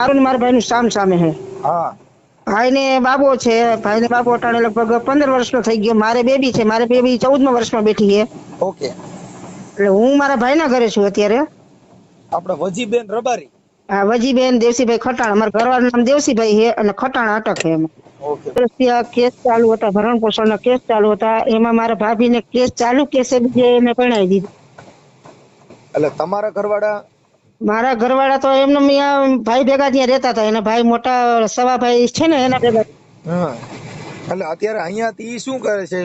મારું ને મારા ભાઈનું સામ સામે હે. હા. ભાઈને બાબો છે ભાઈને બાબો અટાણે લગભગ પંદર વર્ષનો થઈ ગયો. મારે બેબી છે મારે બેબી ચૌદમા વર્ષમાં બેઠી છે. ઓકે. એટલે હું મારા ભાઈના ઘરે છું અત્યારે. આપણે વજીબેન રબારી. આ વજીબેન દેવસીભાઈ ખટાણ. અમારા ઘરવાળા નામ દેવસીભાઈ છે અને ખટાણ અટક છે એમાં કેસ ચાલુ હતા ભરણ પોષણના કેસ ચાલુ હતા. એમાં મારા ભાભી ને કેસ ચાલુ કેસે બીજે એને પરણાવી દીધી. એટલે તમારા ઘરવાળા મારા ઘરવાળા તો એમને અહીંયા ભાઈ ભેગા ત્યાં રહેતા હતા. એના ભાઈ મોટા સવા ભાઈ છે ને એના ભેગા. હા. એટલે અત્યારે અહીંયા તી શું કરે છે?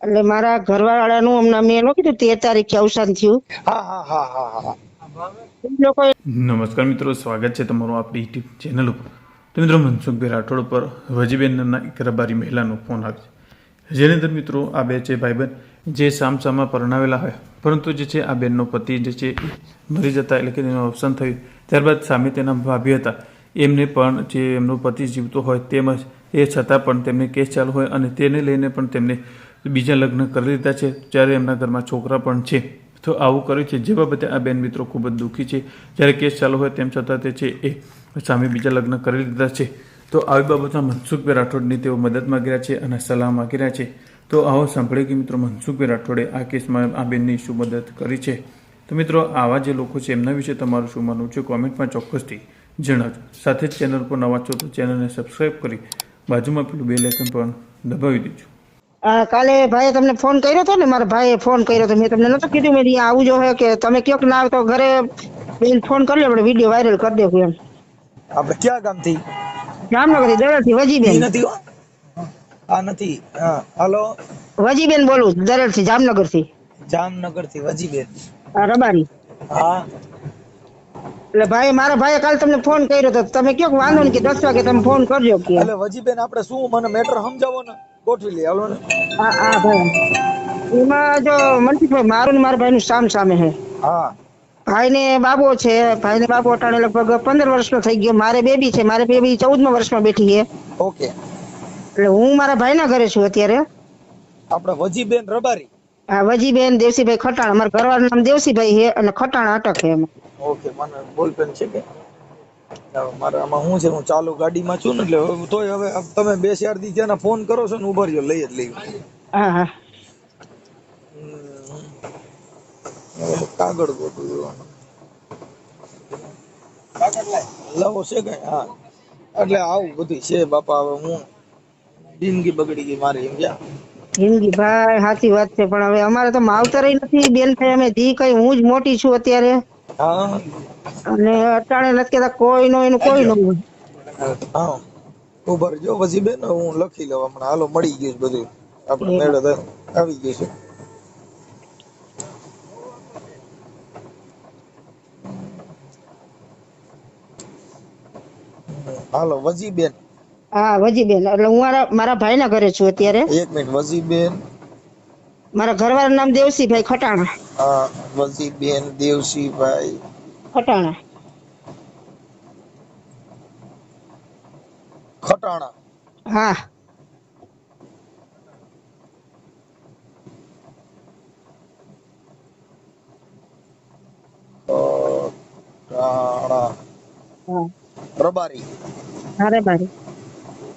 એટલે મારા ઘરવાળાનું હમણાં મેં એનું કીધું તેર તારીખે અવસાન થયું. હા હા હા હા હા. નમસ્કાર મિત્રો સ્વાગત છે તમારું આપણી યુટ્યુબ ચેનલ ઉપર. તો મિત્રો મનસુખભાઈ રાઠોડ પર વજીબેન નામના એક રબારી મહિલાનો ફોન આવે છે. જેની અંદર મિત્રો આ બે છે ભાઈબંધ. જે સામસામા પરણાવેલા હોય. પરંતુ જે છે, આ બેનનો પતિ જે છે મરી જતા એટલે કે તેનું અવસાન થયું. ત્યારબાદ સામે તેના ભાભી હતા. એમને પણ જે એમનો પતિ જીવતો હોય તેમજ એ છતાં પણ તેમને કેસ ચાલુ હોય અને તેને લઈને પણ તેમને બીજા લગ્ન કરી લીધા છે, જ્યારે એમના ઘરમાં છોકરા પણ છે. તો આવું કર્યું છે. જે બાબતે આ બેન મિત્રો ખૂબ જ દુઃખી છે. જ્યારે કેસ ચાલુ હોય તેમ છતાં તે છે, એ સામે બીજા લગ્ન કરી લીધા છે. તો આવી બાબતમાં મનસુખભાઈ રાઠોડની તેઓ મદદ માગી રહ્યા છે અને સલાહ માગી રહ્યા છે. તો આવો સાંભળે કે મિત્રો મનસુખભાઈ રાઠોડે આ કેસમાં આ બેનની શું મદદ કરી છે. તો મિત્રો આવા જે લોકો છે એમના વિશે તમારું શું માનવું છે? કોમેન્ટમાં ચોક્કસથી જણાવજો. સાથે જ ચેનલ પર નવા છો તો ચેનલને સબસ્ક્રાઈબ કરી બાજુમાં પેલું બે લેકન પણ દબાવી દેજો. આ કાલે ભાઈએ તમને ફોન કર્યો હતો ને? મારા ભાઈએ ફોન કર્યો હતો. મેં તમને નતો કીધું. મેં અહીંયા આવું જો હે કે તમે કયો ના આવે તો ઘરે બેન ફોન કરી લે આપણે વીડિયો વાયરલ કરી દેવું એમ. આપણે ક્યાં ગામથી? જામનગરથી દરડથી વજી બેન નથી. આ નથી હલો. વજીબેન બોલું દરડથી થી જામનગરથી વજીબેન રબારી. હા. એટલે ભાઈ મારા ભાઈએ કાલ તમને ફોન કર્યો હતો તમે કયો વાંધો નહીં કે દસ વાગે તમે ફોન કરજો કે એટલે વજીબેન આપણે શું મને મેટર સમજાવો ને ગોઠવી લઈએ હાલો ને. હા હા ભાઈ. એમાં જો મનસુખભાઈ મારું ને મારા ભાઈનું સામ સામે છે. હા. ભાઈને બાબો છે ભાઈને બાબો અટાણે લગભગ પંદર વર્ષનો થઈ ગયો મારે બેબી છે મારે બેબી ચૌદમા વર્ષમાં બેઠી છે. ઓકે. એટલે હું મારા ભાઈના ઘરે છું અત્યારે. આપણે વજીબેન રબારી. હા વજીબેન દેવસીભાઈ ખટાણ. અમારા ઘરવાળાનું નામ દેવસીભાઈ છે અને ખટાણ અટક છે એમાં. ઓકે મને બોલપેન છે કે? મારે આમાં હું છે હું ચાલુ ગાડીમાં છું ને એટલે તોય હવે તમે બે ચાર દી ત્યાંના ફોન કરો છો ને ઊભા રહ્યો લઈ જ લઈ હા હા. કાગળ ગોતું. લાવો છે કઈ? હા. એટલે આવું બધું છે બાપા હવે હું જિંદગી બગડી ગઈ મારી સમજ્યા? જિંદગી ભાઈ સાચી વાત છે પણ હવે અમારે તો માવતર નથી બેન થાય અમે ધી કઈ હું જ મોટી છું અત્યારે. અને અટાણે નથી કેતા કોઈ નો એનું કોઈ નો હા. ઉભર જો પછી બેન હું લખી લઉં હમણાં. હાલો મળી ગયું છે બધું. આપણે મેળો આવી ગયું છે. હાલો વજીબેન હા વજીબેન. એટલે હું મારા મારા ભાઈના ઘરે છું અત્યારે. એક મિનિટ વજીબેન. મારા ઘરવાળાનું નામ દેવસીભાઈ ખટાણા. હા વજીબેન દેવસીભાઈ. ખટાણા. ખટાણા. હા. ખટાણા. હા. રબારી. અરે બારી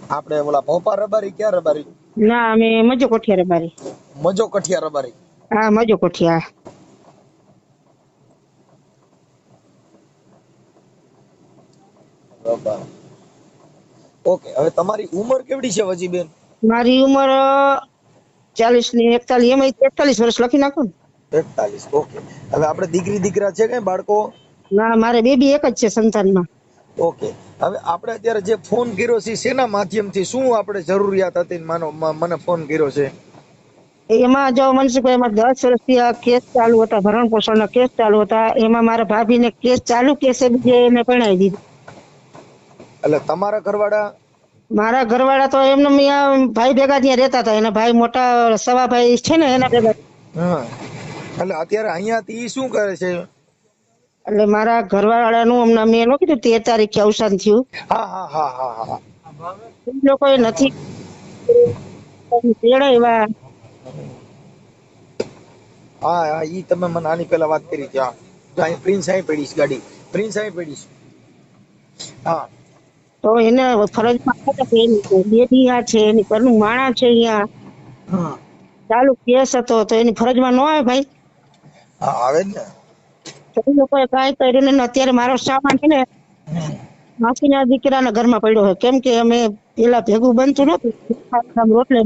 આપણે ઓલા ભોપા રબારી ક્યાં રબારી? ના અમે મજો કોઠિયા રે બારી મજો કઠિયા રબારી. હા મજો કોઠિયા. રબારી. ઓકે હવે તમારી ઉંમર કેવડી છે વજીબેન મારી ઉંમર ચાલીસની એકતાલીસ. એમાં એકતાલીસ વર્ષ લખી નાખો ને. એકતાલીસ ઓકે. હવે આપણે દીકરી દીકરા છે કઈ બાળકો? ના મારે બેબી એક જ છે સંતાનમાં. ઓકે. હવે આપણે અત્યારે જે ફોન કર્યો છે શેના માધ્યમથી શું આપણે જરૂરિયાત હતી માનો મને ફોન કર્યો છે? એમાં જો મનસુખભાઈ એમાં દસ વર્ષથી આ કેસ ચાલુ હતા ભરણ પોષણના કેસ ચાલુ હતા. એમાં મારા ભાભીને કેસ ચાલુ કેસે જે એને પરણાવી દીધી. એટલે તમારા ઘરવાળા? મારા ઘરવાળા તો એમને ભાઈ ભેગા ત્યાં રહેતા હતા. એના ભાઈ મોટા સવા ભાઈ છે ને એના ભેગા. હા. એટલે અત્યારે અહીંયાથી થી શું કરે છે? એટલે મારા ઘરવાળાનું હમણાં મેં એનું કીધું તેર તારીખે અવસાન થયું. હા હા હા હા હા. એ લોકોએ નથી તેડાવ્યા હા હા ઈ તમે મને આની પહેલા વાત કરી હતી હા. પ્રિન્સ અહીં પડીશ ગાડી. પ્રિન્સ અહીં પડીશ હા. તો એને ફરજમાં આવે છે કે એની બેબી આ છે એની ઘરનું માણા છે અહીંયા. હા. ચાલુ કેસ હતો તો એની ફરજમાં ન આવે ભાઈ. હા આવે ને. એ લોકોએ કાંઈ કર્યું નહીં ને અત્યારે મારો સામાન છે ને માસીના દીકરાના ઘરમાં પડ્યો છે કેમ કે અમે પેલા ભેગું બનતું નતું રોટલે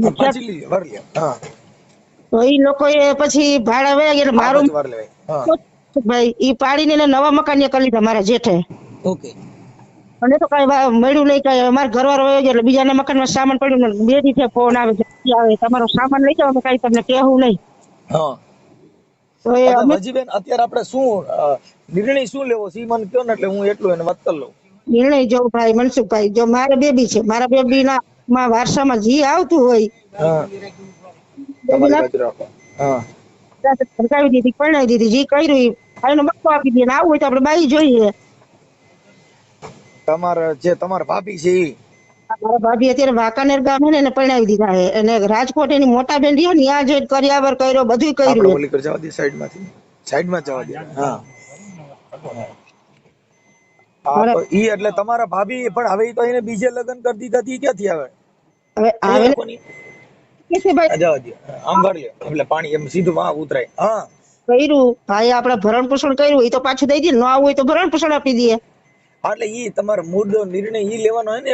તો એ લોકોએ પછી ભાડા વયા ગયા મારું ભાઈ ઈ પાડીને નવા મકાન કરી લીધા મારા જેઠે. ઓકે. અને તો કઈ વા- મળ્યું નહીં કઈ. અમારે ઘરવાળો વયો એટલે બીજાના મકાનમાં સામાન પડ્યું ને બે દિવસે ફોન આવે છે આવે તમારો સામાન લઈ જાઓ કઈ તમને કહેવું નહીં. હા. તો એ એટલે અત્યારે આપણે શું નિર્ણય શું લેવો? છે મને કયો ને એટલે હું એટલું એને વાત કરી લઉં. નિર્ણય જો ભાઈ મનસુખભાઈ જો મારે બેબી છે મારા બેબી ના માં વારસામાં જી આવતું હોય ધમકાવી દીધી પરણાવી દીધી જે કર્યું ભાઈનો આપી દે આવું હોય તો આપણે બાઈ જોઈએ. તમારા જે તમારા ભાભી છે મારા ભાભી અત્યારે વાંકાનેર ગામે ને એને પરણાવી દીધા છે. અને રાજકોટ એની મોટા બેન રહ્યો ને ત્યાં જઈને કર્યાવર કર્યો બધું આપણે કર્યું ઓલી જવા દે સાઈડમાંથી સાઈડમાં જવા દે. હા. હા ઈ એટલે તમારા ભાભી પણ હવે તો એને બીજે લગ્ન કરી દીધા તી ક્યાંથી આવે? હવે આવે એ ને. લોકોની? કે છે ભાઈ? આ જવા દે. આમ ભર એટલે પાણી એમ સીધું માં ઉતરાય. હા. કર્યું. ભાઈ આપણે ભરણ પોષણ કર્યું એ તો પાછું દઈ દે ન આવું હોય તો ભરણ પોષણ આપી દઈએ એટલે ઈ તમારો મૂળ નિર્ણય ઈ લેવાનો હોય ને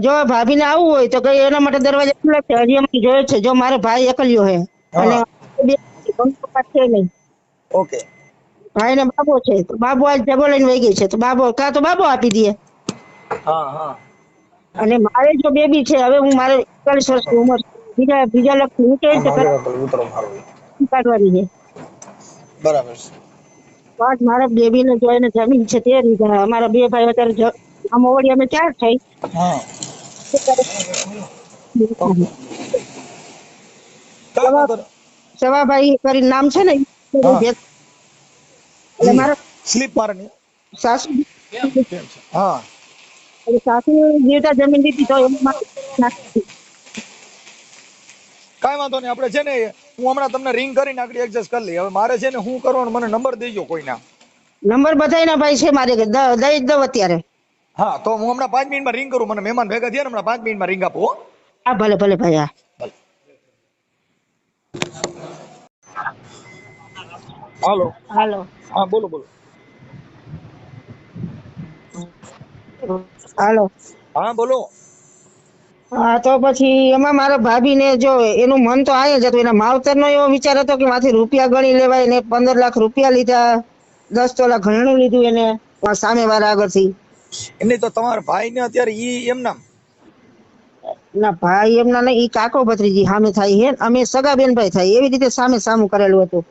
જો ભાભીને આવવું હોય તો કઈ એના માટે દરવાજા ખુલ્લા છે? હજી અમે જોયે છે જો મારો ભાઈ એકલ્યો છે. અને બે છે નહીં. ઓકે. ભાઈ ને બાબો છે તો બાબો આજ જબો લઈને વહી ગઈ છે તો બાબો કાં તો બાબો આપી દઈએ અને મારે જો બેબી છે હવે હું મારે એકતાલીસ વર્ષની ઉંમર. બીજા બીજા લક્ષ હું કેવી મારો કાઢવાની છે. બરાબર છે. પાંચ મારા બેબી ને જો એને જમીન છે તે રીતે અમારા બે ભાઈ અત્યારે આમ ઓવડી અમે ચાર થઈ સવાભાઈ કરી નામ છે ને સ્લીપ મારની સાસુ હા. સાસુ જીવતા જમીન લીધી તો એમાં કાંઈ વાંધો નહીં. આપણે છે ને હું હમણાં તમને રિંગ કરીને આગળ એડજસ્ટ કરી લઈએ. હવે મારે છે ને હું કરવાનું મને નંબર દેજો કોઈના. નંબર બધાયના ભાઈ છે મારે દઈ દઉં અત્યારે. હા તો હું હમણાં પાંચ મિનિટમાં રિંગ કરું મને મહેમાન ભેગા થયા ને હમણાં પાંચ મિનિટમાં રિંગ આપો હા. ભલે ભલે ભાઈ હા. હાલો. હાલો. હા બોલો બોલો. હાલો. હા બોલો. હા તો પછી એમાં મારા ભાભીને જો એનું મન તો આય જ હતું એના માવતરનો એવો વિચાર હતો કે માથી રૂપિયા ગણી લેવાય ને પંદર લાખ રૂપિયા લીધા દસ તોલા ઘણું લીધું એને સામે વાળા આગળથી. એમને તો તમારા ભાઈ ને અત્યારે ઈ એમના ના ભાઈ એમના નહીં ઈ કાકો ભત્રીજી સામે થાય હે અમે સગા બેનભાઈ થાય એવી રીતે સામે સામું કરેલું હતું.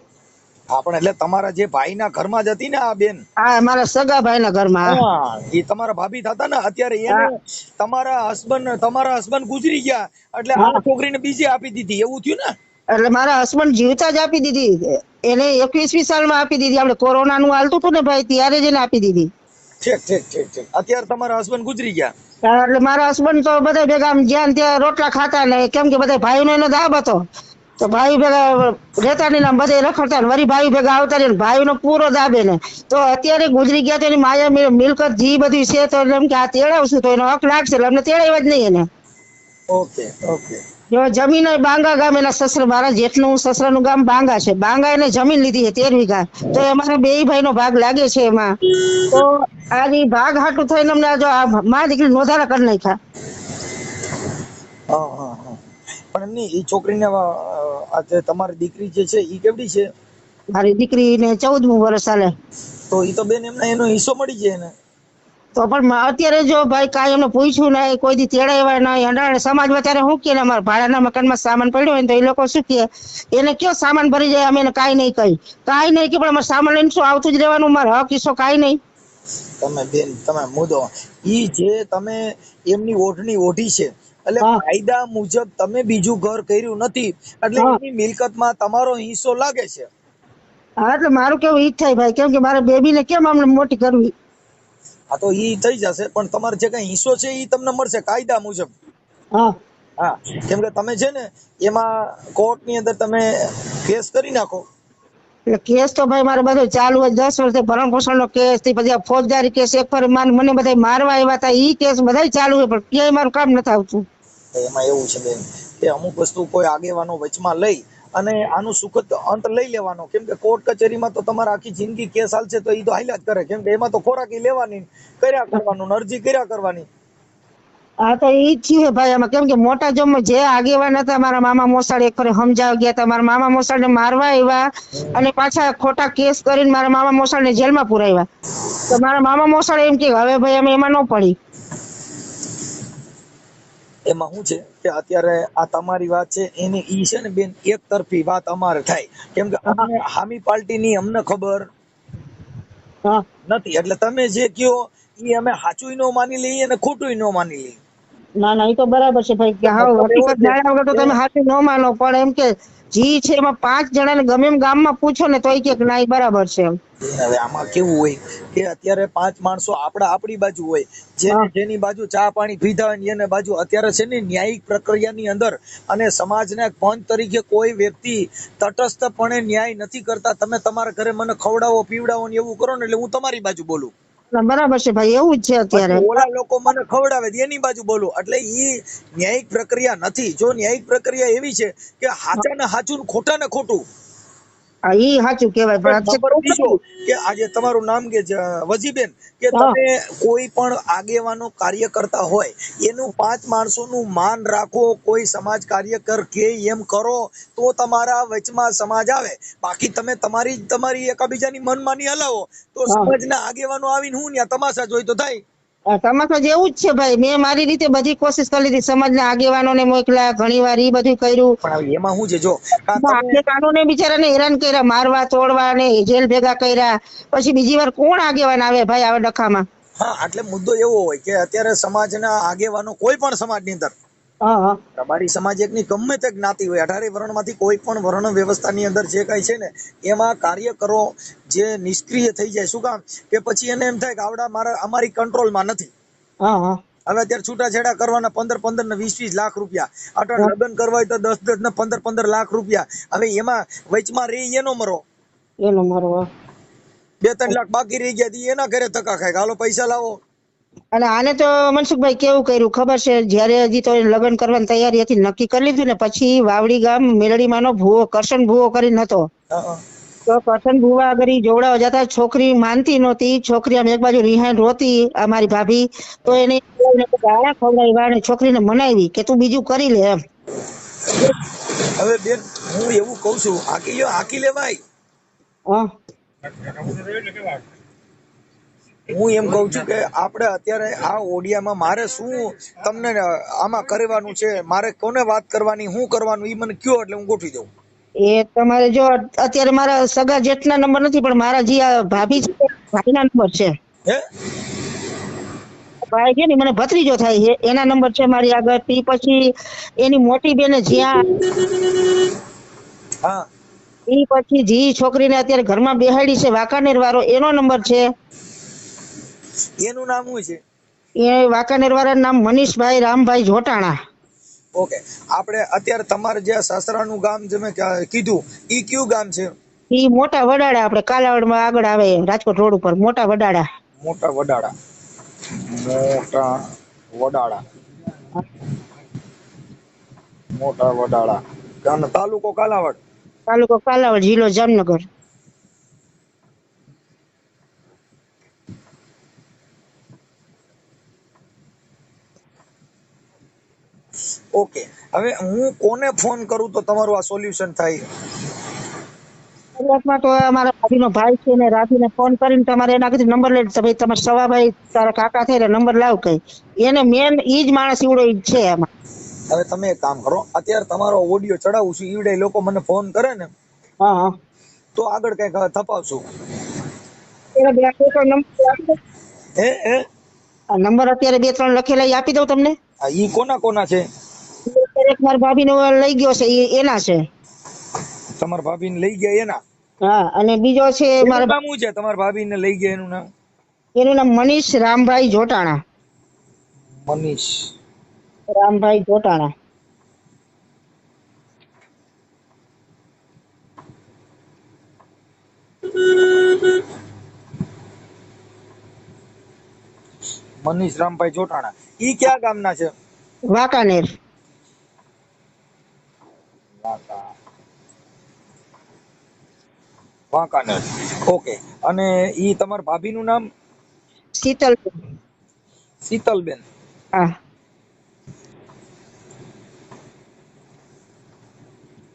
હા પણ એટલે તમારા જે ભાઈના ઘરમાં જ હતી ને આ બેન? હા મારા સગા ભાઈના ઘરમાં. એ તમારા ભાભી થતા ને અત્યારે એને તમારા હસબન્ડ તમારા હસબન્ડ ગુજરી ગયા. એટલે આ છોકરીને બીજી આપી દીધી. એવું થયું ને? એટલે મારા હસબન્ડ જીવતા જ આપી દીધી. એને એકવીસમી સાલમાં આપી દીધી. આપણે કોરોના નું હાલતું હતું ને ભાઈ ત્યારે જ એને આપી દીધી. ઠીક ઠીક ઠીક ઠીક. અત્યારે તમારા હસબન્ડ ગુજરી ગયા? એટલે મારા હસબન્ડ તો બધા ભેગા જ્યાં ત્યાં રોટલા ખાતા ને કેમ કે બધા ભાઈનો એનો દાબ હતો. તો ભાઈ ભેગા રહેતા ને બધે રખડતા ને વળી ભાઈ ભેગા આવતા ને ભાઈનો પૂરો દાબે ને તો અત્યારે ગુજરી ગયા તો એની માયા મિલકત જી બધી છે તો એમ કે આ તેડાવશું તો એનો હક લાગશે એટલે અમને તેડાવ્યા જ નહીં એને. Okay okay. જો જમીન બાંગા ગામ એના સસરા મારા જેઠનું સસરાનું ગામ બાંગા છે. બાંગા એને જમીન લીધી છે તેર વીઘા. તો અમારા બે ભાઈનો ભાગ લાગે છે એમાં. તો આ ઈ ભાગ હાટું થઈને અમને જો આ મા દીકરી નોંધારા કરી નાખ્યા. પણ એમની એ છોકરીને આજે તમારી દીકરી જે છે એ કેવડી છે? મારી દીકરીને ચૌદમું વર્ષ ચાલે તો એ તો બેન એમને એનો હિસ્સો મળી જાય ને. તો પણ અત્યારે જો ભાઈ કાંઈ એમને પૂછ્યું નહીં કોઈ દી તેડાવ્યા નહીં અંડાણે સમાજ અત્યારે શું કે અમારા ભાડાના મકાનમાં સામાન પડ્યો હોય ને તો એ લોકો શું કે એને કયો સામાન ભરી જાય અમે એને કાંઈ નહીં કહી. કાંઈ નહીં કે પણ અમારે સામાન લઈને શું આવતું જ રહેવાનું? મારો હક હિસ્સો કાંઈ નહીં. તમે બેન તમે મુદ્દો ઈ જે તમે એમની ઓઢણી ઓઢી છે. એટલે. કાયદા મુજબ તમે બીજું ઘર કર્યું નથી. એટલે. એની મિલકતમાં તમારો હિસ્સો લાગે છે. હા એટલે મારું કેવું ઈ થાય ભાઈ. કેમ કે મારે બેબીને કેમ અમને મોટી કરવી? આ તો ઈ થઈ જશે પણ તમારે જે કઈ હિસ્સો છે ઈ તમને મળશે કાયદા મુજબ. હા. હા કેમ કે તમે છે ને એમાં કોર્ટની અંદર તમે કેસ કરી નાખો. એટલે કેસ તો ભાઈ મારે બધું ચાલુ હોય દસ વર્ષથી ભરણ પોષણ નો કેસથી પછી ફોજદારી કેસ એક પર માન- મને બધા મારવા આવ્યા હતા ઈ કેસ બધા ચાલુ હોય પણ ક્યાંય મારું કામ નથી આવતું. એમાં એવું છે બેન કે અમુક વસ્તુ કોઈ આગેવાનો વચમાં લઈ અને આનું સુખદ અંત લઈ લેવાનો. કેમ કે કોર્ટ કચેરીમાં તો તમારા આખી જિંદગી કેસ હાલશે તો એ તો હાલ્યા જ કરે. કેમ કે એમાં તો ખોરાકી લેવાની કર્યા કરવાનું અરજી કર્યા કરવાની. હા તો એ જ છે ભાઈ આમાં. કેમ કે મોટા જોમાં જે આગેવાન હતા મારા મામા મોસાળ એક ફરે સમજાવ ગયા હતા. મારા મામા મોસાળ ને મારવા આવ્યા અને પાછા ખોટા કેસ કરીને મારા મામા મોસાળ ને જેલમાં પુરાવ્યા. તો મારા મામા મોસાળ એમ કે હવે ભાઈ અમે એમાં ન પડી. એમાં શું છે? કે અત્યારે આ તમારી વાત છે એની ઈ છે ને બેન એક તરફી વાત અમારે થાય. કેમ કે અમને હામી પાર્ટીની અમને ખબર હા. નથી. એટલે તમે જે કયો એ અમે સાચું ન માની લઈએ અને ખોટું ન માની લઈએ. ના ના એ તો બરાબર છે ભાઈ. કે હા હકીકત જાણ્યા વગર તો તમે હાથે ન માનો પણ એમ કે જી છે એમાં પાંચ જણાને ગમે એમ ગામમાં પૂછો ને તોય કે ના એ બરાબર છે એમ. હવે આમાં કેવું હોય કે અત્યારે પાંચ માણસો આપડા આપણી બાજુ હોય જેને જેની બાજુ ચા પાણી પીધા હોય એને બાજુ અત્યારે છે ને ન્યાયિક પ્રક્રિયાની અંદર અને સમાજના પંચ તરીકે કોઈ વ્યક્તિ તટસ્થપણે ન્યાય નથી કરતા તમે તમારા ઘરે મને ખવડાવો પીવડાવો ને એવું કરો ને એટલે હું તમારી બાજુ બોલું. બરાબર છે ભાઈ એવું જ છે અત્યારે. ઓલા લોકો મને ખવડાવે એની બાજુ બોલું. એટલે ઈ ન્યાયિક પ્રક્રિયા નથી. જો ન્યાયિક પ્રક્રિયા એવી છે કે હાચા ને હાચું ખોટા ને ખોટું. ઈ સાચું કહેવાય પણ કે આજે તમારું નામ કે વજીબેન કે તમે કોઈ પણ આગેવાનો કાર્ય કરતા હોય એનું પાંચ માણસોનું માન રાખો કોઈ સમાજ કાર્યકર કે એમ કરો તો તમારા વચમાં સમાજ આવે. બાકી તમે તમારી તમારી એકાબીજાની મનમાની હલાવો. તો. સમાજના આગેવાનો આવીને હું ત્યાં તમાશા જોઈ તો થાય. તમાશા જેવું જ છે ભાઈ. મેં મારી રીતે બધી કોશિશ કરી લીધી સમાજના આગેવાનોને મોકલા ઘણી વાર ઈ બધું કર્યું. પણ એમાં હું જે જો આગેવાનોને બિચારાને હેરાન કર્યા મારવા તોડવા ને જેલ ભેગા કર્યા. પછી બીજી વાર કોણ આગેવાન આવે ભાઈ આવે ડખામાં? હા એટલે મુદ્દો એવો હોય કે અત્યારે સમાજના આગેવાનો કોઈ પણ સમાજની અંદર તમારી સમાજ એકની ગમે તે જ્ઞાતિ હોય અઢારે વર્ણમાંથી કોઈ પણ વર્ણ વ્યવસ્થાની અંદર જે કાંઈ છે ને એમાં કાર્યકરો જે નિષ્ક્રિય થઈ જાય. શું કામ? કે પછી એને એમ થાય કે આવડા મારા અમારી કંટ્રોલમાં નથી. હવે અત્યારે છૂટાછેડા કરવાના પંદર પંદર ને વીસ વીસ લાખ રૂપિયા. અટલ લગ્ન કરવા હોય તો દસ દસ ને પંદર પંદર લાખ રૂપિયા. હવે એમાં વચમાં રે એનો મરો. એનો મરો બે ત્રણ લાખ બાકી રહી ગયા એના ઘરે ધક્કા ખાય હાલો પૈસા લાવો. અને આને તો મનસુખભાઈ કેવું કર્યું? ખબર છે જયારે હજી તો લગ્ન કરવાની તૈયારી હતી નક્કી કરી લીધું ને પછી વાવડી ગામ મેલડીમાંનો ભૂવો કરશન ભૂવો કરીને હતો. તો કરશન ભૂવા આગળ જોવડાવા જતા છોકરી માનતી નહોતી છોકરી આમ એક બાજુ રિહાઈન રોતી અમારી ભાભી. તો એને ગાળા ખવડાવ્યા અને છોકરીને મનાવી કે તું બીજું કરી લે એમ. હવે બેન હું એવું કઉ છું આકી લ્યો લેવાય. હા. હું એમ કઉ છું કે આપણે અત્યારે આ ઓડિયામાં મારે શું તમને આમાં કરવાનું છે મારે કોને વાત કરવાની શું કરવાનું એ મને કયો એટલે હું ગોઠવી દઉં. એ તમારે જો અત્યારે મારા સગા જેટલા નંબર નથી પણ મારા જે ભાભી છે ભાઈના નંબર છે. ભાઈ છે ને મને ભત્રીજો થાય છે એના નંબર છે મારી આગળ ઈ પછી એની મોટી બેને જ્યાં હા. એ પછી જી છોકરીને અત્યારે ઘરમાં બેહાડી છે વાંકાનેર વાળો એનો નંબર છે. એનું નામ શું છે? એ વાંકાનેર વાળા નામ મનીષભાઈ રામભાઈ જોટાણા. ઓકે. આપણે અત્યારે તમારે જે સાસરાનું ગામ જે મેં કીધું ઈ કયું ગામ છે? ઈ મોટા વડાડા આપણે કાલાવડમાં આગળ આવે રાજકોટ રોડ ઉપર મોટા વડાડા મોટા વડાડા મોટા વડાડા મોટા વડાડા તાલુકો કાલાવડ? તાલુકો કાલાવડ જિલ્લો જામનગર. ઓકે હવે હું કોને ફોન કરું તો તમારું આ સોલ્યુશન થાય? શરૂઆતમાં તો અમારા ભાભીનો ભાઈ છે ને રાધીને ફોન કરીને તમારે એના કીધું નંબર લઈ ભાઈ તમારા સવાભાઈ તારા કાકા થઈ એટલે નંબર લાવ કઈ. એને મેન ઈ જ માણસ ઈવડો છે એમાં. હવે તમે એક કામ કરો અત્યારે તમારો ઓડિયો ચડાવું છું ઈવડે લોકો મને ફોન કરે ને હા હા. તો આગળ કંઈક થપાવશું બે નંબર આપી હે હે? નંબર અત્યારે બે ત્રણ લખેલા આપી દઉં તમને. ઈ કોના કોના છે? એક મારા ભાભીનો લઈ ગયો છે એ એના છે. તમારા ભાભીને લઈ ગયા એના? હા અને બીજો છે મારા નામ શું છે? તમારા ભાભીને લઈ ગયા એનું નામ? એનું નામ મનીષ રામભાઈ જોટાણા. મનીષ. રામભાઈ જોટાણા. મનીષ રામભાઈ જોટાણા. ઈ ક્યાં ગામના છે? વાંકાનેર. વાંકા વાંકાનેર. ઓકે. અને ઈ તમારા ભાભીનું નામ? શીતલ શીતલબેન. હા.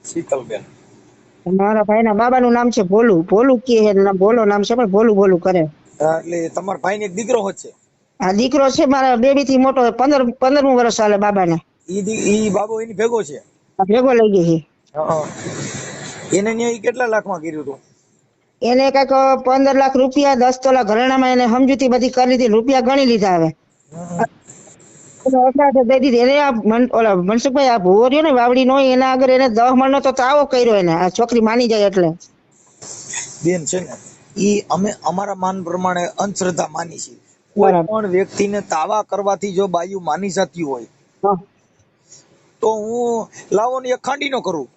શીતલબેન. મારા ભાઈના બાબાનું નામ છે ભોલું. ભોલું કે ના ભોલો નામ છે પણ ભોલું ભોલુ કરે. એટલે તમારા ભાઈને એક દીકરો છે? આ દીકરો છે મારા બેબી થી મોટો પંદર પંદરમું વર્ષ ચાલે બાબાને. ઈ દી- ઈ બાબો એની ભેગો છે? ભેગો લઈ ગઈ છે. એને ન્યાય કેટલા લાખમાં કર્યું હતું? એને કંઈક પંદર લાખ રૂપિયા દસ તોલા ઘરેણામાં એને સમજૂતી બધી કરી દીધી રૂપિયા ગણી લીધા હવે. એને એટલા તો દઈ દીધી. એને આ ઓલા મનસુખભાઈ આ ભૂવો રહ્યો ને વાવડી નો એના આગળ એને દહ મણનો તો તાવો કર્યો એને. આ છોકરી માની જાય એટલે. બેન છે ને ઈ અમે અમારા માન પ્રમાણે અંધશ્રદ્ધા માની છે કોઈ. પણ વ્યક્તિને તાવા કરવાથી જો બાયુ માની જતી હોય. તો હું લાવો ને એક ખાંડી નો કરું.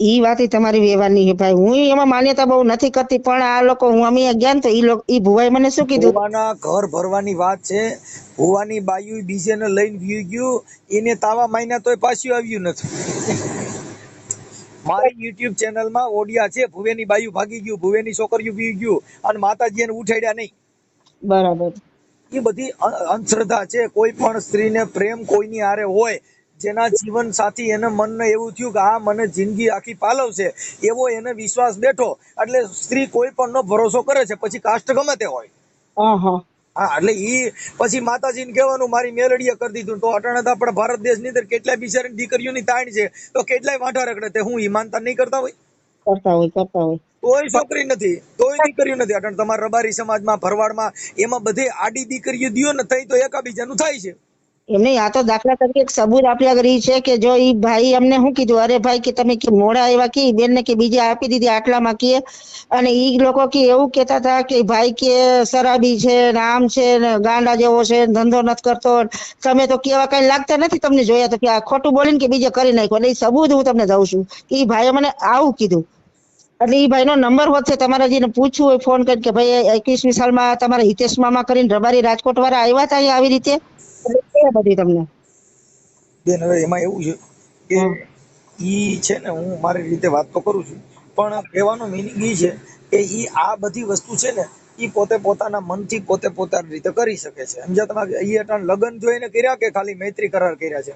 ઈ વાત તમારી વ્યવહારની છે ભાઈ. હું એમાં માન્યતા બહુ નથી કરતી પણ આ લોકો હું અમે અજ્ઞાન તો ઈ લોકો ઈ ભુવાઈ મને શું કીધું? ભુવાના ઘર ભરવાની વાત છે. ભુવાની બાયુ બીજેને લઈને વી ગયું. એને તાવા માયના તોય પાછું આવ્યું નથી. મારી યુટ્યુબ ચેનલમાં ઓડિયા છે ભુવેની બાયુ ભાગી ગયું ભુવેની છોકરીઓ વી ગયું અને માતાજી એને ઉઠાડ્યા નહીં. બરાબર. એ બધી અંધશ્રદ્ધા છે. કોઈ પણ સ્ત્રીને પ્રેમ કોઈની હારે હોય જેના જીવન સાથી એને મનને એવું થયું કે આ મને જિંદગી આખી પાલવશે એવો એને વિશ્વાસ બેઠો. એટલે સ્ત્રી કોઈ પણ ભરોસો કરે છે પછી કાસ્ટ ગમે તે હોય. હા એટલે ઈ પછી માતાજીને કહેવાનું મારી મેલડીએ કરી દીધું. તો અટાણે તો આપણા ભારત દેશની અંદર કેટલાય બિચારી દીકરીઓની તાણ છે તો કેટલાય વાંઠા રગડે તે હું ઈમાનતા નહીં કરતા હોય? કરતા હોય કરતા હોય. તોય છોકરી નથી તોય દીકરીઓ નથી. અટાણે તમારા રબારી સમાજમાં ભરવાડમાં એમાં બધે આડી દીકરીઓ દિયો ને થઈ તો એકાબીજાનું થાય છે. એમ નહીં આ તો દાખલા તરીકે એક સબૂત આપ્યા કરી છે કે જો ઈ ભાઈ અમને શું કીધું? અરે ભાઈ કે તમે કે મોડા આવ્યા કે બેન ને કે બીજે આપી દીધી આટલામાં કે અને ઈ લોકો કે એવું કેતા હતા કે ભાઈ કે શરાબી છે, ને આમ છે, ને ગાંડા જેવો છે ધંધો નથી કરતો. તમે તો કેવા કઈ લાગતા નથી તમને જોયા તો કે આ ખોટું બોલીને કે બીજે કરી નાખ્યો. એટલે ઈ સબૂત હું તમને દઉં છું કે ઈ ભાઈએ મને આવું કીધું. એટલે ભાઈ ભાઈનો નંબર છે તમારે જેને પૂછવું હોય ફોન કરીને કે ભાઈ એકવીસમી સાલમાં તમારા હિતેશ મામા કરીને રબારી રાજકોટ વાળા આવ્યા હતા આવી રીતે? બધી તમને? બેન હવે એમાં એવું છે કે ઈ છે ને હું મારી રીતે વાત તો કરું છું પણ કહેવાનો મિનિંગ ઈ છે કે ઈ આ બધી વસ્તુ છે ને ઈ પોતે પોતાના મનથી પોતે પોતાની રીતે કરી શકે છે. સમજ્યા તમે ઈ અટાણ લગ્ન જોઈને કર્યા કે ખાલી મૈત્રી કરાર કર્યા છે?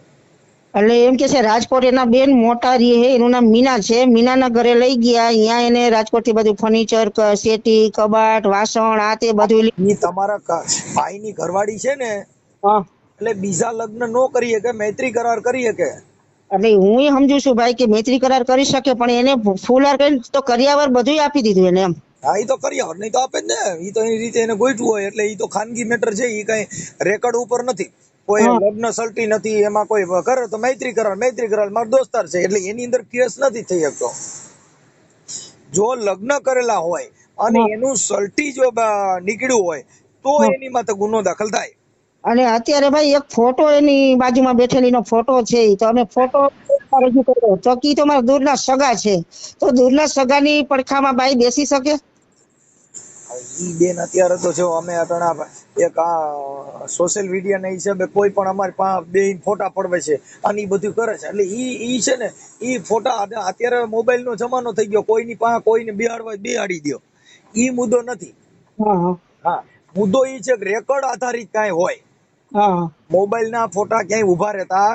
એટલે એમ કે છે રાજકોટ એના બેન મોટા રી હે એનું નામ મીના છે. મીનાના ઘરે લઈ ગયા અહીંયા એને રાજકોટથી બધું ફર્નિચર સેટી કબાટ વાસણ આ તે બધું તમારા ભાઈ ની ઘરવાળી છે ને? હા. એટલે બીજા લગ્ન નો કરી શકે મૈત્રી કરાર કરી શકે. એટલે હું એ સમજુ છું ભાઈ કે મૈત્રી કરાર કરી શકે પણ એને ફૂલાર કરીને તો કરિયાવર બધું આપી દીધું એને એમ. હા એ તો કરી નહીં તો આપે જ ને. એ તો એની રીતે એને ગોઈઠવું હોય એટલે એ તો ખાનગી મેટર છે એ કઈ રેકોર્ડ ઉપર નથી. કોઈ લગ્ન સલટી નથી એમાં કોઈ કરે તો મૈત્રી કરાર મૈત્રી કરાર મારો દોસ્તાર છે એટલે એની અંદર કેસ નથી થઈ શકતો. જો લગ્ન કરેલા હોય અને એનું સલટી જો નીકળ્યું હોય તો. એની માથે ગુનો દાખલ થાય. અને અત્યારે ભાઈ એક ફોટો એની બાજુમાં બેઠેલીનો ફોટો છે તો અમે ફોટો રજૂ કર્યો. તો કી તો મારા દૂરના સગા છે. તો દૂરના સગાની પડખામાં બાઈ બેસી શકે? ઈ બેન અત્યારે તો જો અમે અટણા એક આ સોશિયલ મીડિયા ના હિસાબે કોઈ પણ અમારી પાસે બે ફોટા પડવે છે. અને એ બધું કરે છે. એટલે ઈ ઈ છે ને ઈ ફોટા અત્યારે મોબાઈલ નો જમાનો થઈ ગયો. કોઈની પાસે કોઈને બિહાડવા બિહાડી દ્યો. ઈ મુદ્દો નથી. હા હા. હા. મુદ્દો ઈ છે કે રેકોર્ડ આધારિત કાંઈ હોય. મોબાઈલ ના ફોટા ક્યાંય ઊભા રહેતા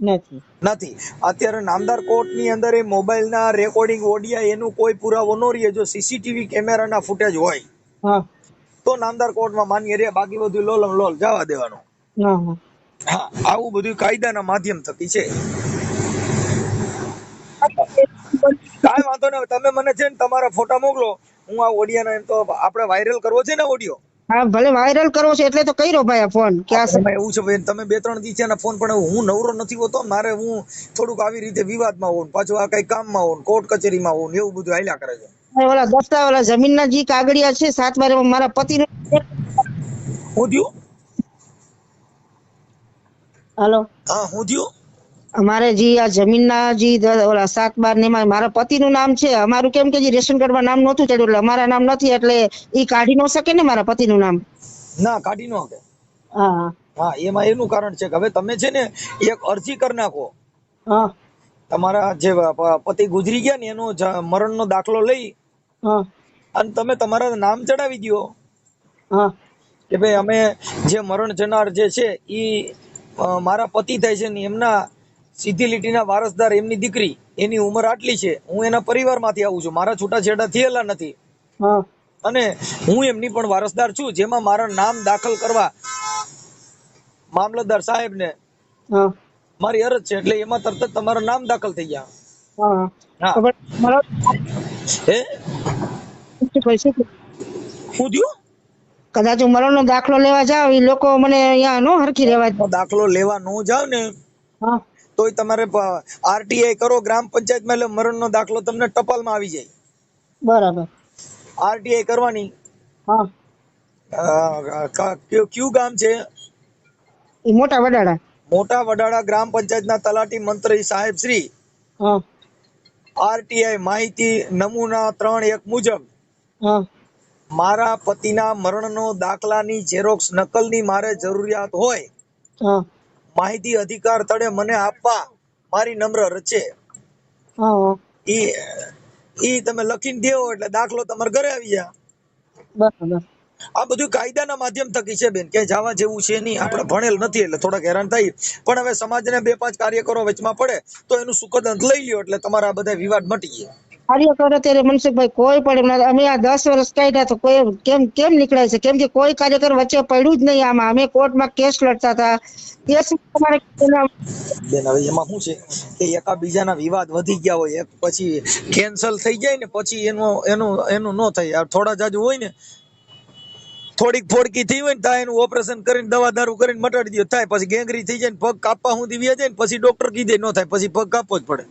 નથી. નથી. અત્યારે નામદાર કોર્ટની અંદર એ મોબાઈલ ના રેકોર્ડિંગ ઓડિયા એનું કોઈ પુરાવો ન રહે જો સીસીટીવી કેમેરાના ફૂટેજ હોય. તો નામદાર કોર્ટમાં માન્ય રહે બાકી બધું લોલમ લોલ જવા દેવાનું. હા આવું બધું કાયદાના માધ્યમ થકી છે. કાંઈ વાંધો નહીં તમે મને છે ને તમારા ફોટા મોકલો. હું આ ઓડિયાનો એમ તો આપણે વાયરલ કરવો છે ને ઓડિયો? હા ભલે વાયરલ કરવો છે એટલે તો કર્યો ભાઈ આ ફોન. કે આ સમય એવું છે ભાઈ તમે બે ત્રણ દી છે ને ફોન પણ હું નવરો નથી હોતો મારે હું થોડુંક આવી રીતે વિવાદમાં હોઉં પાછું આ કઈ કામમાં હોઉં કોર્ટ કચેરીમાં હોઉં એવું બધું હાલ્યા કરે છે. ઓલા દસ્તા ઓલા જમીનના જે કાગળિયા છે સાત બાર મારા પતિને હું થયું? હાલો. હા હું થયું? અમારે જી આ જમીનના જી ઓલા સાત બાર ને મારા પતિનું નામ છે અમારું કેમ કે જી રેશન કાર્ડમાં નામ નહોતું ચડ્યું એટલે અમારા નામ નથી એટલે ઈ કાઢી ન શકે ને મારા પતિનું નામ. ના કાઢી ન શકે. હા. હા એમાં એનું કારણ છે કે હવે તમે છે ને એક અરજી કરી નાખો. હા. તમારા જે પતિ ગુજરી ગયા ને એનો મરણ મરણનો દાખલો લઈ હા. અને તમે તમારા નામ ચડાવી દ્યો. હા. કે ભાઈ અમે જે મરણ જનાર જે છે ઈ મારા પતિ થાય છે ને એમના સીધી લીટીના વારસદાર એમની દીકરી એની ઉંમર આટલી છે હું એના પરિવારમાંથી આવું છું મારા છૂટાછેડા થયેલા નથી. અને હું એમની પણ વારસદાર છું જેમાં મારા નામ દાખલ કરવા મામલતદાર સાહેબને મારી અરજ છે એટલે એમાં તરત જ તમારું નામ દાખલ થઈ ગયા. હા. હા. થયું? કદાચ હું મરણનો દાખલો લેવા જાવ એ લોકો મને અહીંયા નો હરખી રહેવા દાખલો લેવા નો જાવ ને. તોય તમારે આરટીઆઈ કરો ગ્રામ પંચાયતમાં એટલે મરણનો દાખલો તમને ટપાલમાં આવી જાય. બરાબર. આરટીઆઈ કરવાની. હા. કયું કયું ગામ છે? મોટા વડાળા. મોટા વડાળા ગ્રામ પંચાયતના તલાટી મંત્રી સાહેબ શ્રી. હા. આરટીઆઈ માહિતી નમૂના ત્રણ એક મુજબ. હા. મારા પતિના મરણનો દાખલાની ઝેરોક્સ નકલની મારે જરૂરિયાત હોય. હા. માહિતી અધિકાર તળે મને આપવા મારી નમ્ર રચે. ઈ ઈ તમે લખીને દેવો એટલે દાખલો તમારે ઘરે આવી જાય. બરાબર આ બધું કાયદાના માધ્યમ થકી છે બેન. ક્યાંય જવા જેવું છે નહીં. આપણે ભણેલ નથી એટલે થોડાક હેરાન થાય પણ હવે સમાજને બે પાંચ કાર્યકરો વચમાં પડે તો એનું સુખદ અંત લઈ લ્યો એટલે તમારા બધા વિવાદ મટી જાય કાર્ય કરો ત્યારે મનસુખભાઈ કોઈ પણ અમે આ દસ વર્ષ કાઢ્યા તો કોઈ કેમ કેમ નીકળાય છે? કેમ કે કોઈ કાર્યકર વચ્ચે પડ્યું જ નહીં આમાં. અમે કોર્ટમાં કેસ લડતા હતા. એમાં શું છે એકાબીજાના વિવાદ વધી ગયા હોય પછી કેન્સલ થઈ જાય ને પછી એનું એનું એનું ન થાય. થોડા જાજુ હોય ને, થોડીક ફોડકી થઈ હોય ને એનું ઓપરેશન કરીને દવા દારૂ કરીને મટાડી દો. થાય, પછી ગેંગરી થઈ જાય ને પગ કાપવા સુધી વ્યા ને પછી ડોક્ટર કીધે ન થાય, પછી પગ કાપવો જ પડે.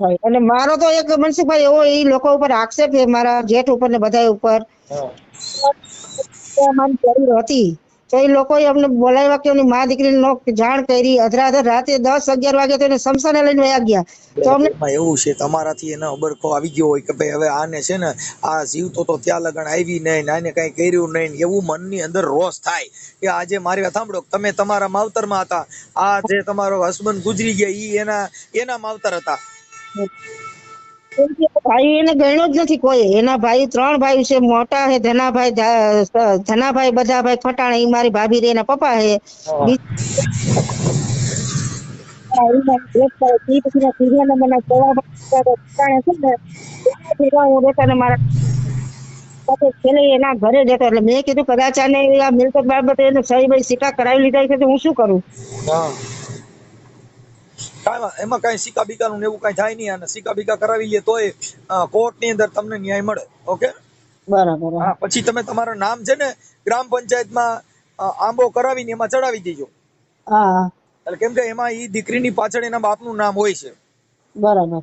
હોય. અને મારો તો એક મનસુખભાઈ એવો એ લોકો ઉપર આક્ષેપ છે મારા જેઠ ઉપર ને બધા ઉપર. અમારી જરૂર હતી. તો એ લોકોએ અમને બોલાવ્યા કે એમની મા દીકરીને નો જાણ કરી. અધરા અધર રાતે દસ અગિયાર વાગે તો એને સમસાને લઈને વયા ગયા. તો અમને એવું છે તમારાથી એનો અબરખો આવી ગયો હોય કે ભાઈ હવે આને છે ને આ જીવતો તો ત્યાં લગન આવી નહીં આને કઈ કર્યું નહીં એવું મનની અંદર રોષ થાય. કે આજે મારી વાત સાંભળો તમે તમારા માવતરમાં હતા. આ જે તમારો હસબન્ડ ગુજરી ગયા એ એના એના માવતર હતા. ભાઈ એને ગણ્યો જ નથી કોઈ. એના ભાઈ ત્રણ ભાઈ છે મોટા હે ધનાભાઈ ધનાભાઈ બધા ભાઈ ખટાણા એ મારી ભાભી રે એના પપ્પા હે. એના ઘરે રહેતો એટલે મેં કીધું કદાચ આને આ મિલકત બાબતે એને સહી ભાઈ સિક્કા કરાવી લીધા છે તો હું શું કરું? એમાં કઈ સિક્કા બીકાનું ને એવું કઈ થાય નહીં અને સિક્કા બીકા કરાવી લે તોય કોર્ટની અંદર તમને ન્યાય મળે. ઓકે? બરાબર હા. પછી તમે તમારું નામ છે ને ગ્રામ પંચાયતમાં આંબો કરાવીને એમાં ચડાવી દેજો. હા એટલે કેમ કે એમાં એ દીકરીની પાછળ એના બાપનું નામ હોય છે. બરાબર.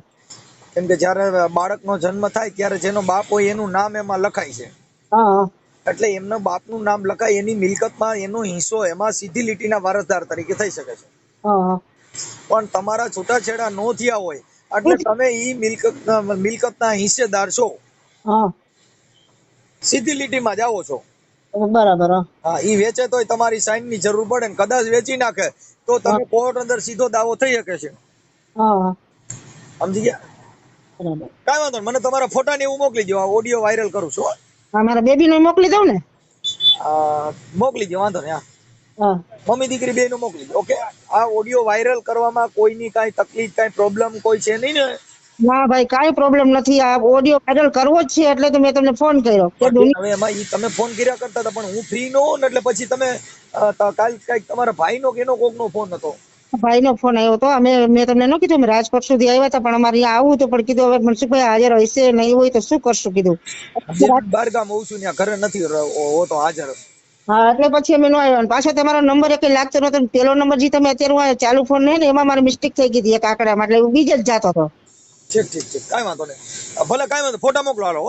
કેમ કે જ્યારે બાળકનો જન્મ થાય ત્યારે જેનો બાપ હોય એનું નામ એમાં લખાય છે. હા એટલે એમના બાપનું નામ લખાય એની મિલકતમાં એનો હિસ્સો એમાં સીધી લીટીના વારસદાર તરીકે થઈ શકે છે. હા. પણ તમારા છૂટાછેડા નો થયા હોય એટલે તમે ઈ મિલકત મિલકતના હિસ્સેદાર છો. હા. સીધી લીટીમાં જાઓ છો. બરાબર હા. ઈ વેચે તોય તમારી સાઈનની જરૂર પડે ને કદાચ વેચી નાખે તો તમે કોર્ટ અંદર સીધો દાવો થઈ શકે છે. હા સમજી ગયા? બરાબર. કાંઈ વાંધો મને તમારા ફોટા ને એવું મોકલી દો ઓડિયો વાયરલ કરું છું હા. મારા બેબી ને મોકલી દઉં ને? મોકલી દો વાંધો નહીં હા. મમ્મી દીકરી બે નું મોકલી ઓકે? આ ઓડિયો વાયરલ કરવામાં કોઈની કાંઈ તકલીફ કાંઈ પ્રોબ્લેમ કોઈ છે નહીં ને? ના ભાઈ કાંઈ પ્રોબ્લેમ નથી. આ ઓડિયો વાયરલ કરવો જ છે એટલે તો મેં તમને ફોન કર્યો. હવે એમાં ઈ તમે ફોન કર્યા કરતા હતા પણ હું ફ્રી નો ને એટલે પછી તમે કાલ કંઈક તમારા ભાઈનો કે કોક નો ફોન હતો? ભાઈનો ફોન આવ્યો હતો. અમે મેં તમને ન કીધું અમે રાજકોટ સુધી આવ્યા હતા પણ અમારે અહીંયા આવવું હતું પણ કીધું હવે મનસુખભાઈ હાજર હશે નહીં હોય તો શું કરશું કીધું. બાર ગામ હોઉં છું ત્યાં ઘરે નથી હોતો હાજર. હા, એટલે પછી અમે નો આવ્યા. પાછો તમારો નંબર એક લાગતો નતો. પેલો નંબર જે તમે અત્યારે ચાલુ ફોન ને એમાં મારી મિસ્ટેક થઈ ગઈ હતી એક આંકડામાં. એટલે બીજે જ જતો હતો. ઠીક ઠીક ઠીક. કાંઈ વાંધો નહીં. ભલે કાંઈ વાંધો ફોટા મોકલો હાલો